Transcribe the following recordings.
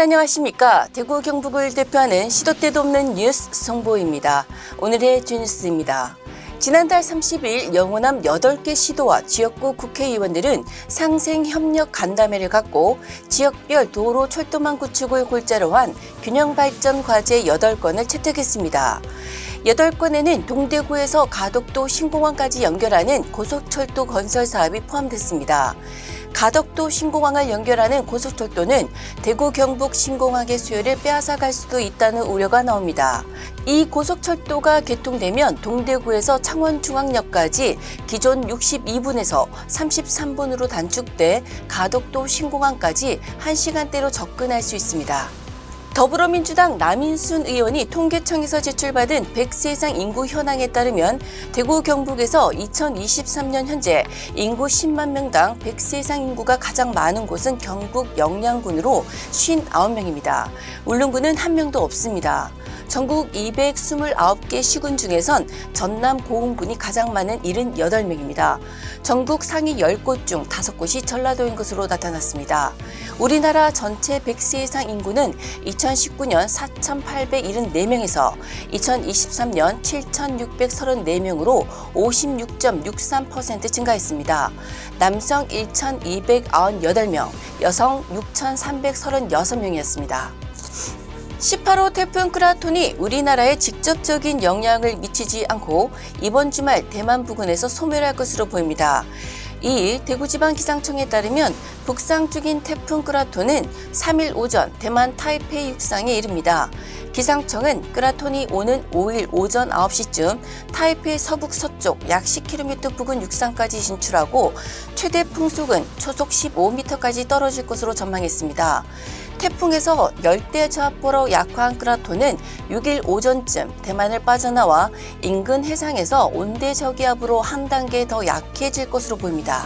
안녕하십니까. 대구 경북을 대표하는 시도 때도 없는 뉴스 송보입니다. 오늘의 주뉴스입니다. 지난달 30일 영호남 8개 시도와 지역구 국회의원들은 상생협력 간담회를 갖고 지역별 도로 철도망 구축을 골자로 한 균형발전 과제 8건을 채택했습니다. 8건에는 동대구에서 가덕도 신공항까지 연결하는 고속철도 건설 사업이 포함됐습니다. 가덕도 신공항을 연결하는 고속철도는 대구 경북 신공항의 수요를 빼앗아갈 수도 있다는 우려가 나옵니다. 이 고속철도가 개통되면 동대구에서 창원중앙역까지 기존 62분에서 33분으로 단축돼 가덕도 신공항까지 1시간대로 접근할 수 있습니다. 더불어민주당 남인순 의원이 통계청에서 제출받은 100세 이상 인구 현황에 따르면 대구 경북에서 2023년 현재 인구 10만 명당 100세 이상 인구가 가장 많은 곳은 경북 영양군으로 59명입니다. 울릉군은 한 명도 없습니다. 전국 229개 시군 중에선 전남 고흥군이 가장 많은 78명입니다. 전국 상위 10곳 중 5곳이 전라도인 것으로 나타났습니다. 우리나라 전체 100세 이상 인구는 2019년 4,874명에서 2023년 7,634명으로 56.63% 증가했습니다. 남성 1,298명, 여성 6,336명이었습니다. 18호 태풍 크라톤이 우리나라에 직접적인 영향을 미치지 않고 이번 주말 대만 부근에서 소멸할 것으로 보입니다. 이일 대구지방기상청에 따르면 북상 중인 태풍 크라톤은 3일 오전 대만 타이페이 육상에 이릅니다. 기상청은 크라톤이 오는 5일 오전 9시쯤 타이페이 서북 서쪽 약 10km 부근 육상까지 진출하고 최대 풍속은 초속 15m까지 떨어질 것으로 전망했습니다. 태풍에서 열대 저압보로 약화한 크라톤은 6일 오전쯤 대만을 빠져나와 인근 해상에서 온대 저기압으로 한 단계 더 약해질 것으로 보입니다.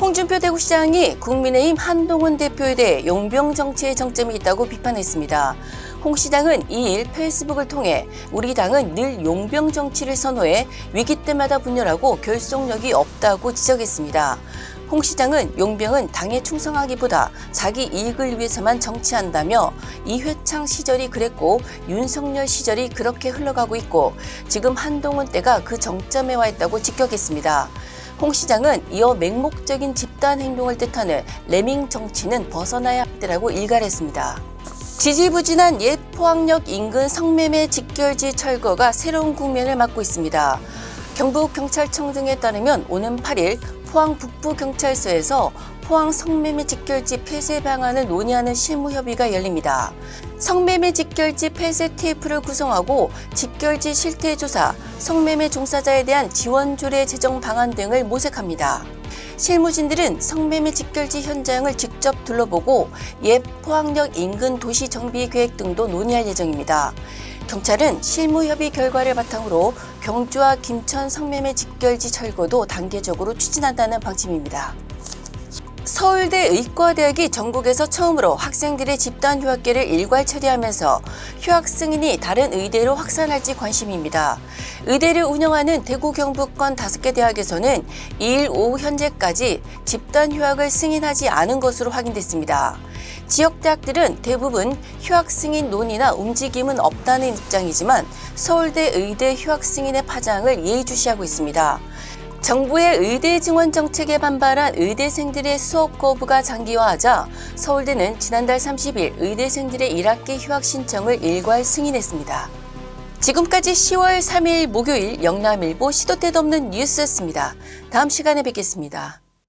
홍준표 대구시장이 국민의힘 한동훈 대표에 대해 용병 정치의 정점이 있다고 비판했습니다. 홍 시장은 2일 페이스북을 통해 우리 당은 늘 용병 정치를 선호해 위기 때마다 분열하고 결속력이 없다고 지적했습니다. 홍 시장은 용병은 당에 충성하기보다 자기 이익을 위해서만 정치한다며 이회창 시절이 그랬고 윤석열 시절이 그렇게 흘러가고 있고 지금 한동훈 때가 그 정점에 와 있다고 직격했습니다. 홍 시장은 이어 맹목적인 집단 행동을 뜻하는 레밍 정치는 벗어나야 합니다라고 일갈했습니다. 지지부진한 옛 포항역 인근 성매매 직결지 철거가 새로운 국면을 맞고 있습니다. 경북경찰청 등에 따르면 오는 8일 포항 북부경찰서에서 포항 성매매 직결지 폐쇄 방안을 논의하는 실무협의가 열립니다. 성매매 직결지 폐쇄 TF를 구성하고 직결지 실태 조사, 성매매 종사자에 대한 지원 조례 제정 방안 등을 모색합니다. 실무진들은 성매매 직결지 현장을 직접 둘러보고 옛 포항역 인근 도시 정비 계획 등도 논의할 예정입니다. 경찰은 실무협의 결과를 바탕으로 경주와 김천 성매매 직결지 철거도 단계적으로 추진한다는 방침입니다. 서울대 의과대학이 전국에서 처음으로 학생들의 집단 휴학계를 일괄 처리하면서 휴학 승인이 다른 의대로 확산할지 관심입니다. 의대를 운영하는 대구 경북권 5개 대학에서는 2일 오후 현재까지 집단 휴학을 승인하지 않은 것으로 확인됐습니다. 지역 대학들은 대부분 휴학 승인 논의나 움직임은 없다는 입장이지만 서울대 의대 휴학 승인의 파장을 예의주시하고 있습니다. 정부의 의대 증원 정책에 반발한 의대생들의 수업 거부가 장기화하자 서울대는 지난달 30일 의대생들의 1학기 휴학 신청을 일괄 승인했습니다. 지금까지 10월 3일 목요일 영남일보 시도 때도 없는 뉴스였습니다. 다음 시간에 뵙겠습니다.